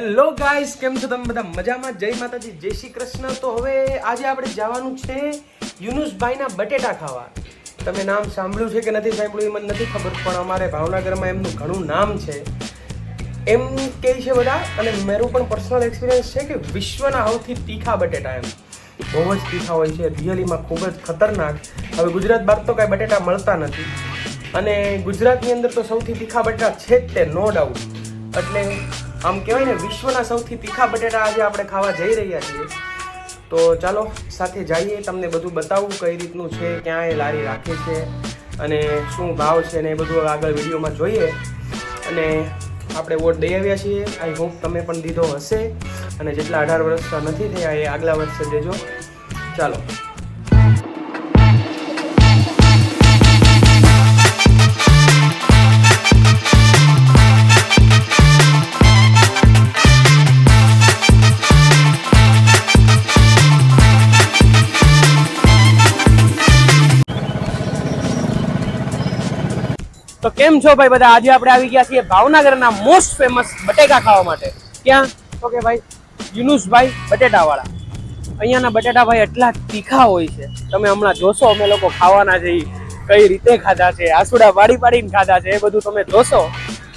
Hello guys કેમ છો તમે બધા? મજામાં? જય માતાજી, જય શ્રી કૃષ્ણ. તો હવે આજે આપણે જવાનું છે યુનુસભાઈના બટેટા ખાવા. તમે નામ સાંભળ્યું છે કે નથી સાંભળ્યું એ મને નથી ખબર, પણ અમારે ભાવનગરમાં એમનું ઘણું નામ છે. એમ કહે છે બધા, અને મારું પણ પર્સનલ એક્સપિરિયન્સ છે કે વિશ્વના સૌથી તીખા બટેટા એમ. બહુ જ તીખા હોય છે રિયલીમાં ખૂબ જ ખતરનાક. હવે ગુજરાત બહાર તો કાંઈ બટેટા મળતા નથી. અને ગુજરાતની અંદર તો સૌથી તીખા બટેટા છે જ તે નો ડાઉટ એટલે આમ કહેવાય ને, વિશ્વના સૌથી તીખા બટેટા આજે આપણે ખાવા જઈ રહ્યા છીએ. તો ચાલો, સાથે જઈએ, તમને બધું બતાવું કઈ રીતનું છે, ક્યાં એ લારી રાખે છે, અને શું ભાવ છે ને એ બધું આગળ વિડીયોમાં જોઈએ. અને આપણે વોટ દઈ આવ્યા છીએ. આઈ હોપ તમે પણ દીધો હશે. અને જેટલા અઢાર વર્ષના નથી થયા એ આગલા વર્ષે દેજો. ચાલો. કેમ છો ભાઈ બધા? આજે આપણે આવી ગયા છીએ ભાવનગરના મોસ્ટ ફેમસ બટેકા ખાવા માટે. ક્યાં? તો કે ભાઈ, યુનુસભાઈ બટેટાવાળા. અહીંયાના બટેટા ભાઈ એટલા તીખા હોય છે. તમે હમણાં જોશો, અમે લોકો ખાવાના છે કઈ રીતે ખાધા છે, આસુડા પાડી પાડીને ખાધા છે, એ બધું તમે જોશો.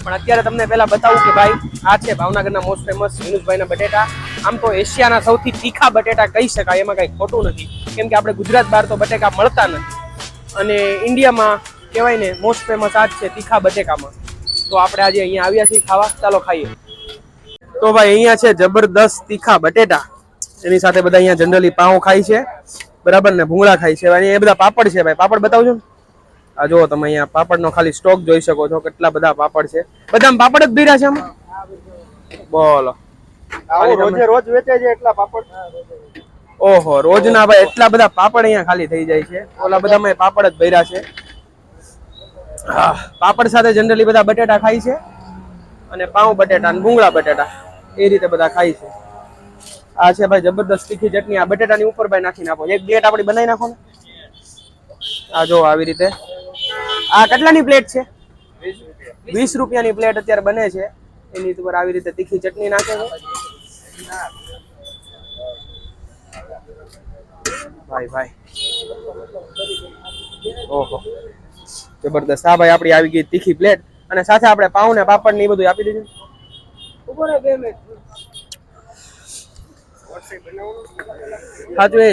પણ અત્યારે તમને પહેલાં બતાવું કે ભાઈ, આ છે ભાવનગરના મોસ્ટ ફેમસ યુનુસભાઈના બટેટા. આમ તો એશિયાના સૌથી તીખા બટેટા કહી શકાય, એમાં કંઈ ખોટું નથી. કેમ કે આપણે ગુજરાત બહાર તો બટેકા મળતા નથી. અને ઇન્ડિયામાં કહેવાય ને મોસ્ટ ફેમસ આ જ છે તીખા બટેકામાં. તો આપણે આજે અહીંયા આવ્યા છીએ ખાવા. ચાલો ખાઈએ. તો ભાઈ અહીંયા છે જબરદસ્ત તીખા બટેટા. એની સાથે બધા અહીંયા જનરલી પાઉં ખાય છે. બરાબર ને? ભૂંગળા ખાય છે. એ બધા પાપડ છે ભાઈ. પાપડ બતાવજો ને. આ જુઓ તમે અહીંયા પાપડનો ખાલી સ્ટોક જોઈ શકો છો કેટલા બધા પાપડ છે. બધામાં પાપડ જ ભીરા છે આમાં? બોલો. રોજે રોજ વેચે છે એટલા પાપડ? ઓહો રોજના ભાઈ એટલા બધા પાપડ અહીંયા ખાલી થઈ જાય છે. ઓલા બધામાં પાપડ જ ભર્યા છે. પાપડ સાથે જનરલી બધા બટેટા ખાય છે અને પાઉં બટેટા અને ભૂંગળા બટેટા, એ રીતે બધા ખાય છે. આ છે ભાઈ જબરદસ્ત તીખી ચટણી. આ બટેટાની ઉપર ભાઈ નાખી નાખો એક પ્લેટ આપણી બનાવી નાખો ને. આ જો આવી રીતે. આ કેટલાની પ્લેટ છે? વીસ રૂપિયાની પ્લેટ અત્યારે બને છે. એની ઉપર આવી રીતે તીખી ચટણી નાખે છે. ભાઈ ભાઈ. ઓહો. જબરદસ્ત. હા ભાઈ આપણી આવી ગઈ તીખી પ્લેટ. અને સાથે આપણે પાઉં ને પાપડ ને એ બધું આપી દીધું. હા તો એ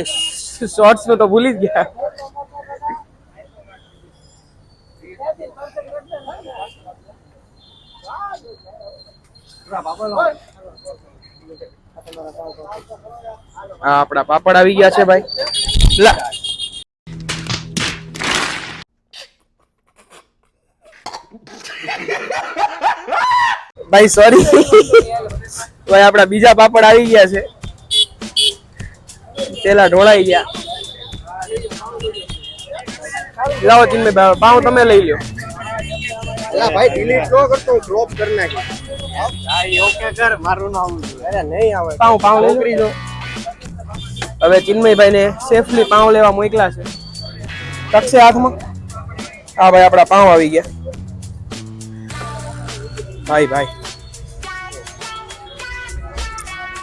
શોર્ટ્સનું તો ભૂલી જ ગયા. આ આપણા પાપડ આવી ગયા છે ભાઈ. લા. ભાઈ સોરી ભાઈ આપણા બીજા પાપડ આવી ગયા છે. પેલા ઢોળાઈ ગયા. લાવો ચિન્મય ભાઈ પાઉં તમે લઈ લ્યો. એલા ભાઈ ડિલીટ નો કરતો બ્લોક કરી નાખી. ઓકે કર મારું નામ અરે નહીં આવે. પાઉં પાઉં લઈ દો. હવે ચિન્મયભાઈ ને સેફલી પાઉં લેવા મોકલા છે. ટકશે હાથમાં? હા ભાઈ આપણા પાઉં આવી ગયા. ભાઈ ભાઈ.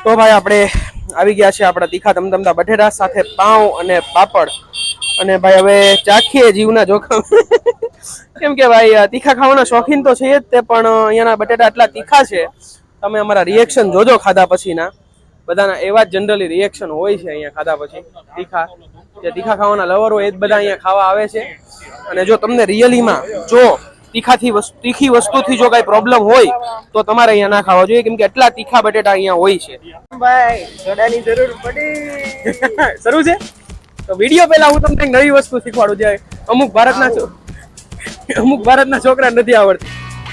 તો ભાઈ આપણે આવી ગયા છે આપણા તીખા ધમધમતા બટેટા સાથે પાઉં અને પાપડ. અને ભાઈ હવે ચાખીએ જીવના જોખમ. કેમ કે ભાઈ તીખા ખાવાના શોખીન તો છે જ તે, પણ અહીંયાના બટેટા એટલા તીખા છે. તમે અમારા રિએક્શન જોજો ખાધા પછીના. બધાના એવા જ જનરલી રિએક્શન હોય છે અહીંયા ખાધા પછી. તીખા. જે તીખા ખાવાના લવર હોય એ જ બધા અહીંયા ખાવા આવે છે. અને જો તમને રિયલીમાં જો તીખાથી વસ્તુ તીખી વસ્તુથી જો કાંઈ પ્રોબ્લેમ હોય તો તમારે અહીંયા ના ખાવા જોઈએ. કેમ કે એટલા તીખા બટેટા અહીંયા હોય છે. ભાઈ સોડાની જરૂર પડી. શરૂ છે? તો વીડિયો પહેલા હું તમને નવી વસ્તુ શીખવાડું જે અમુક ભારતના અમુક ભારતના છોકરા નથી આવડતી.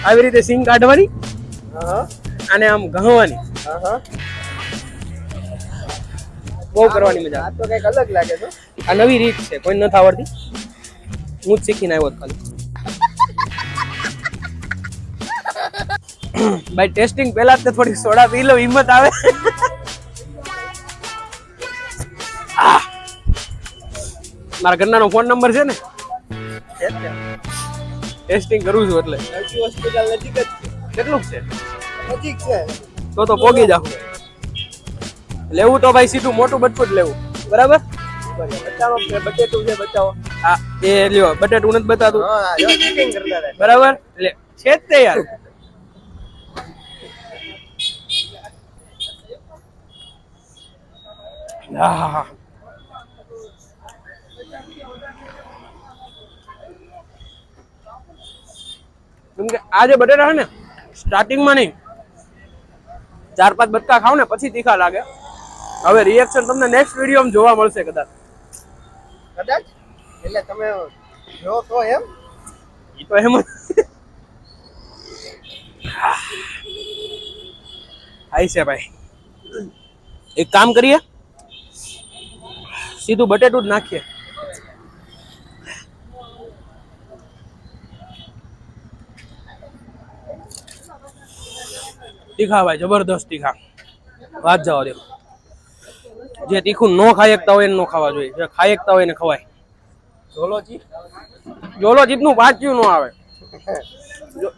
આવી રીતે સિંગ કાઢવાની હા. અને આમ ઘવાની બહુ કરવાની મજા આ તો કંઈક અલગ લાગે છે આ નવી રીત છે કોઈ નથી આવડતી. હું જ શીખીને આવ્યો ખાલી. ભાઈ ટેસ્ટિંગ પહેલા જ થોડી સોડા પી લો હિંમત આવે. મારા ઘરનાનો ફોન નંબર છે ને? ટેસ્ટિંગ કરું છું એટલે. હોસ્પિટલ નજીક જ કેટલું છે? નજીક છે. તો તો પોગી જાવ લેવું તો ભાઈ સીધું મોટું બટકું જ લેવું. બરાબર? બચાવો બટેટું છે બચાવો. હા એ લ્યો બટેટું નથી બતાતું. બરાબર? એટલે છે જ તે યાર આહ. કેમ કે આ જે બટેટા છે ને સ્ટાર્ટિંગમાં નહીં. ચાર પાંચ બટકા ખાવ ને પછી તીખા લાગે. હવે રિએક્શન તમને નેક્સ્ટ વિડીયોમાં જોવા મળશે કદાચ. કદાચ? એટલે તમે જો તો એમ. ઈ તો એમ આઈ છે ભાઈ. એક કામ કરીએ. સીધું બટેટું જ નાખીએ. તીખા ભાઈ, જબરદસ્ત તીખા. વાત જવા દે જે તીખું ન ખાઈ શકતા હોય એને ન ખાવા જોઈએ. જે ખાઈ શકતા હોય એને ખવાય. જોલોજી જોલો નું વાંચ્યું ન આવે.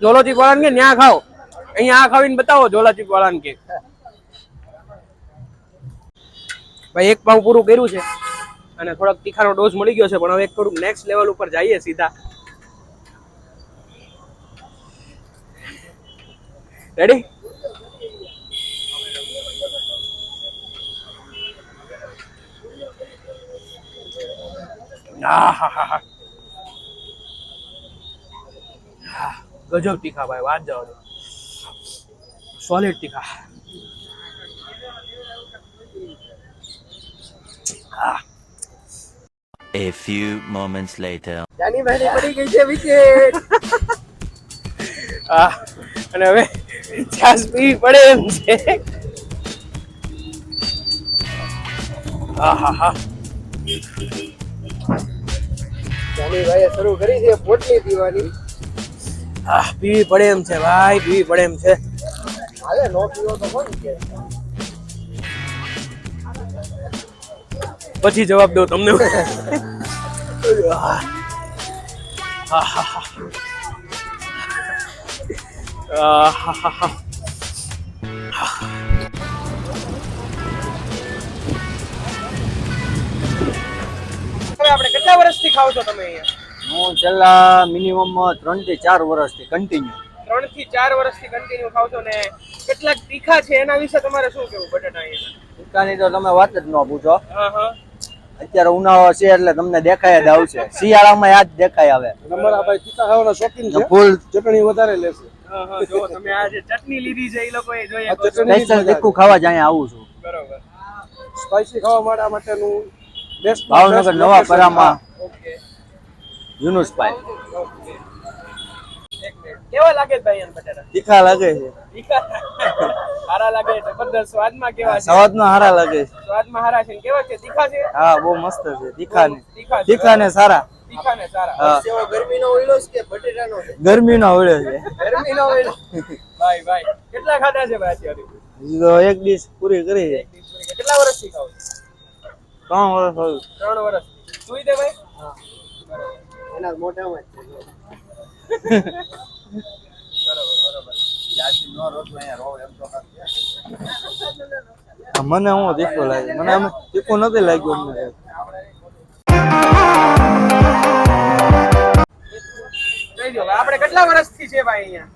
જોલોજી જોલો વાળાને કે ન્યા ખાઓ. અહીંયા આ ખાવીને બતાવો જોલાજી વાળાને કે. ભાઈ, એક પાવ પૂરું કર્યું છે. અને થોડોક તીખાનો ડોઝ મળી ગયો છે, પણ હવે થોડુંક નેક્સ્ટ લેવલ ઉપર જઈએ સીધા. રેડી ગજબ તીખા ભાઈ, વાત જાવ સોલિડ તીખા. A few moments later. Jani ભાઈ પડી ગઈ છે વિકેટ આ અને હવે છાસ પી પડે એમ છે. આહાહા. જાની ભાઈએ શરૂ કરી છે પોટલી પીવાની. આહ પીવી પડે એમ છે ભાઈ પીવી પડે એમ છે. હાલે નો પીવો તો કોણ કે? પછી જવાબ દઉં તમને. આપણે કેટલા વર્ષથી ખાવ છો તમે અહીંયા? હું છેલ્લા મિનિમમ ત્રણથી ચાર વર્ષથી કન્ટિન્યુ ત્રણથી ચાર વર્ષથી કન્ટિન્યુ ખાવ છો ને કેટલાક તીખા છે એના વિશે તમારે શું કેવું બટેટા અહીંયા? દુકાની તો તમે વાત જ ન પૂછો. હા હા. અત્યારે ઉનાળો છે એટલે તમને દેખાય જ આવશે. શિયાળામાં યાદ દેખાય આવે. ભાઈ ખાવાના શોખીન છે. ફૂલ ચટણી વધારે લેશે. હા હા જો તમે આ જે ચટણી લીધી છે એ લોકોએ જોઈએ આ તો ચટણી સ્પેશિયલ તીખું ખાવા જ અહીંયા આવું છું. બરોબર. સ્પાઈસી ખાવા માટે માટેનું બેસ્ટ ભાવનગર નવા પરામાં. ઓકે. એક મિનિટ કેવા લાગે ભાઈ એના બટાટા તીખા લાગે છે. તીખા? સારા લાગે છે. જબરદસ્ત. સ્વાદમાં કેવા છે? સ્વાદમાં સારા લાગે છે. સ્વાદમાં હારા છે ને કેવા છે? તીખા છે? હા બહુ મસ્ત છે. તીખા ને તીખા ને સારા. તીખા ને સારા. હા. ગરમીનો ઓઈલો છે કે બટેટાનો છે? ગરમીનો આવડે છે. ગરમીનો હોય ભાઈ ભાઈ. કેટલા ખાધા છે ભાઈ અત્યારે? હજી તો એક ડીશ પૂરી કરી છે. કેટલા વર્ષથી ખાવ ત્રણ વર્ષ થયું. ત્રણ વર્ષ. સુઈ દે ભાઈ? એના મોઢામાં જ છે. મને હું તીખું લાગે. મને આમ તીખું નથી લાગ્યો અમને આપણે કેટલા વર્ષથી છે ભાઈ અહીંયા?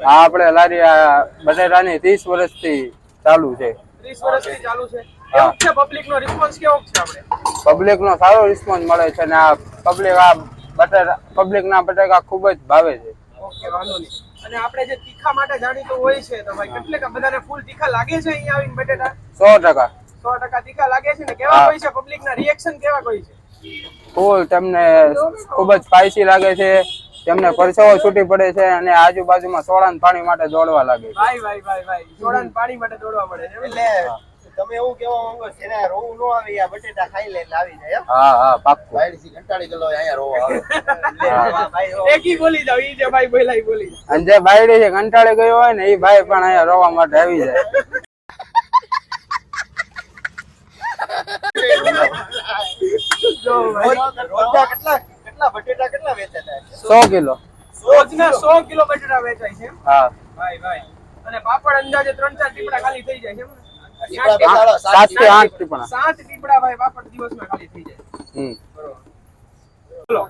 આ આપણે લારી આ બટેટાની ત્રીસ વર્ષથી ચાલુ છે. ત્રીસ વર્ષથી ચાલુ છે. કેવું છે પબ્લિક નો રિસ્પોન્સ કેવો છે આપણે? પબ્લિક નો સારો રિસ્પોન્સ મળે છે અને આ પબ્લિક આ બટેટા પબ્લિક ના બટેકા ખૂબ જ ભાવે છે. ઓકે વાંધો નહીં. અને આપણે જે તીખા માટે જાણીતું હોય છે તો ભાઈ કેટલે કે બધાને ફૂલ તીખા લાગે છે અહીંયા આવીને બટેટા? સો ટકા. સો ટકા તીખા લાગે છે ને? કેવા હોય છે? પબ્લિક ના રિએક્શન કેવા હોય છે? ફૂલ તમને ખૂબ જ સ્પાઈસી લાગે છે. તેમને પરસેવો છૂટી પડે છે અને આજુબાજુમાં સોળાન પાણી માટે દોડવા લાગે છે. ભાઈ ભાઈ ભાઈ ભાઈ. સોડા પાણી માટે દોડવા પડે છે. એટલે તમે એવું કેવા માંગો છો એને રોવું નો આવે આ બટેટા ખાઈ લે એટલે આવી જાય હા હા પાક્કું. ભાઈ કંટાળી ગયેલો હોય, અહીંયા રોવા આવે. એકી બોલી જાવ ઈ જે ભાઈ બોલાઈ બોલી અને જે બાયડી છે કંટાળી ગયો હોય ને એ ભાઈ પણ અહીંયા રોવા માટે આવી જાય. જો ભાઈ રોજ- રોજના કેટલા કેટલા બટેટા કેટલા વેચાતા હશે? સો કિલો. રોજના સો કિલો બટેટા વેચાય છે એમ? હા. ભાઈ ભાઈ. અને અને પાપડ અંદાજે ત્રણ ચાર ટીપડા ખાલી થઈ જાય છે સાતથી આઠ ટીપણા સાત ટીપડા ભાઈ પાપડ દિવસમાં ખાલી થઈ જાય. હમ. બોલો.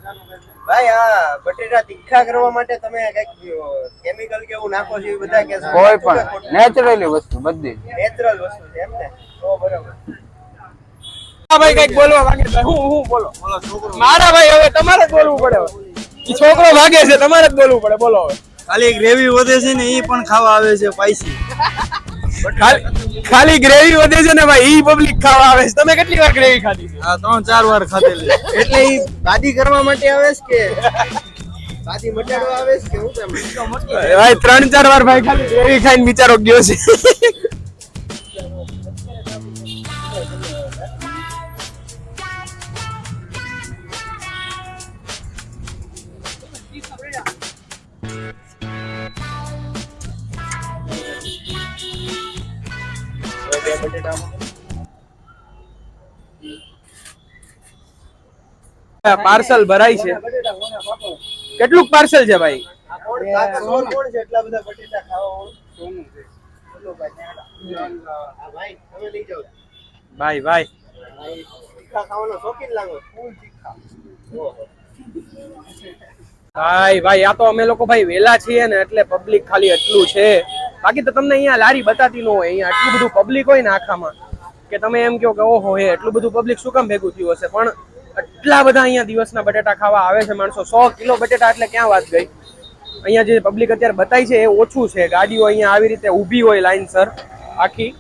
ભાઈ આ બટેટા તીખા કરવા માટે તમે કંઈક કેમિકલ કે એવું નાખો છો એ બધા કે કોઈ પણ. નેચરલી વસ્તુ બધી. નેચરલ વસ્તુ છે એમ ને? તો બરાબર. ભાઈ કંઈક બોલવા માંગે છે. હું હું બોલો. મારા ભાઈ હવે તમારે જ બોલવું પડે હવે. છોકરો ભાગે છે તમારે જ બોલવું પડે. બોલો હવે. ખાલી ગ્રેવી વધે છે ને એ પણ ખાવા આવે છે પાઈસી ખાલી ખાલી ગ્રેવી વધે છે ને ભાઈ ઈ પબ્લિક ખાવા આવે છે. તમે કેટલી વાર ગ્રેવી ખાધી છે? હા ત્રણ ચાર વાર ખાધેલી એટલે ઈ દાદી કરવા માટે આવે છે કે દાદી મટાડવા આવે છે કે હું તમે ભાઈ ત્રણ ચાર વાર ભાઈ ખાલી ગ્રેવી ખાઈને બિચારો ગયો છે. પાર્સલ ભરાય છે. કેટલું પાર્સલ છે ભાઈ? કોણ કાકા કોણ કોણ છે એટલા બધા બટેટા ખાવા ભાઈ હા ભાઈ તમે લઈ જાઓ. ભાઈ ભાઈ. ભાઈ તીખા ખાવાનો શોખીન લાગો. ફૂલ તીખા. ઓહો. ભાઈ ભાઈ આ તો અમે લોકો ભાઈ વેલા છીએ ને એટલે પબ્લિક ખાલી એટલું છે. બાકી તો તમને અહીંયા લારી બતાતી ન હોય, અહીંયા આટલું બધું પબ્લિક હોય ને આખામાં, કે તમે એમ કહો કે ઓહો, હે, એટલું બધું પબ્લિક શું કામ ભેગું થયું હશે? પણ આટલા બધા અહીંયા દિવસના બટેટા ખાવા આવે છે માણસો. સો કિલો બટેટા એટલે ક્યાં વાત ગઈ? અહીંયા જે પબ્લિક અત્યારે બતાવી છે એ ઓછું છે. ગાડીઓ અહીંયા આવી રીતે ઊભી હોય લાઈનસર આખી.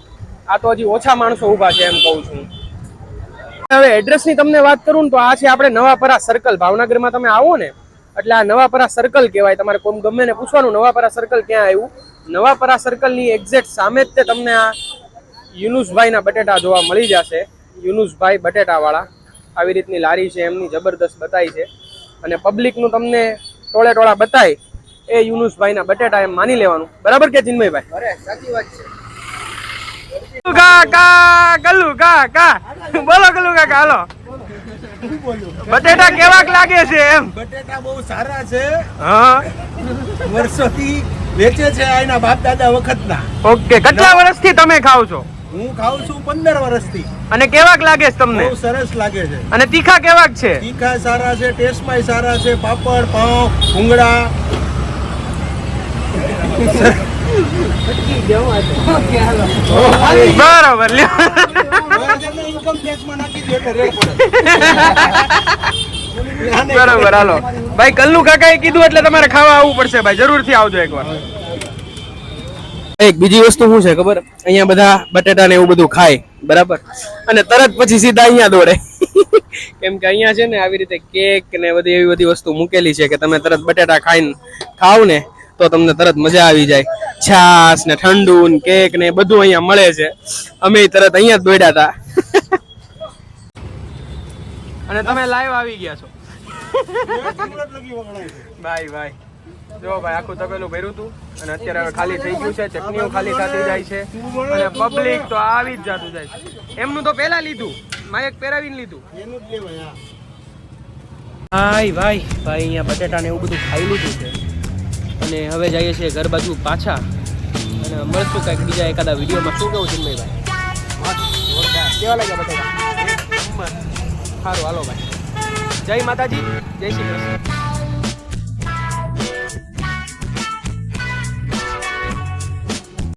આ તો હજી ઓછા માણસો ઊભા છે એમ કહું છું. હવે એડ્રેસની તમને વાત કરું તો આ છે આપણે નવાપરા સર્કલ ભાવનગરમાં તમે આવો ને, એટલે આ નવાપરા સર્કલ કહેવાય. તમારે કોમ ગમે ને પૂછવાનું, નવાપરા સર્કલ ક્યાં આવ્યું? નવાપરા સર્કલની એક્ઝેક્ટ સામે જ તે તમને આ યુનુસભાઈના બટેટા જોવા મળી જશે. યુનુસભાઈ બટેટાવાળા. આવી રીતની લારી છે એમની જબરદસ્ત બતાવી છે. અને પબ્લિકનું તમને ટોળે ટોળા બતાય એ યુનુસભાઈના બટેટા એમ માની લેવાનું. બરાબર કે ચિન્મયભાઈ? અરે સાચી વાત છે. કાકા બોલો ગલ્લુ કાકા હાલો. બટેટા કેવાક લાગે છે એમ. બટેટા બહુ સારા છે. હા. વર્ષોથી વેચે છે આના બાપ દાદા વખતના. ઓકે કેટલા વર્ષથી તમે ખાવ છો? હું ખાઉં છું પંદર વર્ષથી. અને કેવાક લાગે છે તમને? બહુ સરસ લાગે છે. અને તીખા કેવાક છે? તીખા સારા છે ટેસ્ટમાં સારા છે પાપડ પાઉં ભૂંગળા. બરાબર ઇન્કમ ટેક્સમાં નાખી દો એટલે રેડ પડે. બરોબર, હાલો. ભાઈ, કલ્લુ કાકાએ કીધું એટલે તમારે ખાવા આવવું પડશે ભાઈ. જરૂરથી આવજો એકવાર. એક બીજી વસ્તુ શું છે ખબર? અહીંયા બધા બટેટા ને એવું બધું ખાય, બરાબર? અને તરત પછી સીધા અહીંયા દોડે. કેમ કે અહીંયા છે ને આવી રીતે કેક ને બધી એવી બધી વસ્તુ મૂકેલી છે કે તમે તરત બટેટા ખાઈને ખાવ ને, તો તમને તરત મજા આવી જાય. છાસ ને ઠંડુ ને કેક ને બધું અહીંયા મળે છે. અમે તરત અહીંયા જ દોડ્યા હતા. અને તમે લાઈવ આવી ગયા છો. ભાઈ ભાઈ. જો ભાઈ આખું તપેલું ભર્યું હતું અને અત્યારે હવે ખાલી થઈ ગયું છે ચટણીઓ ખાલી થતી જાય છે અને પબ્લિક તો આવી જ જાતું જાય છે. એમનું તો પહેલા લીધું માયક પહેરાવીને લીધું. ભાઈ ભાઈ ભાઈ અહીંયા બટેટા ને એવું બધું ખાઈ લીધું છે. અને હવે જઈએ છીએ ઘર બાજુ પાછા. અને મળશું કંઈક બીજા એકાદા વિડીયોમાં. શું કેવું ભાઈ કેવા લાગ્યા બટેટા? સારું. હાલો ભાઈ. જય માતાજી. જય શ્રી કૃષ્ણ.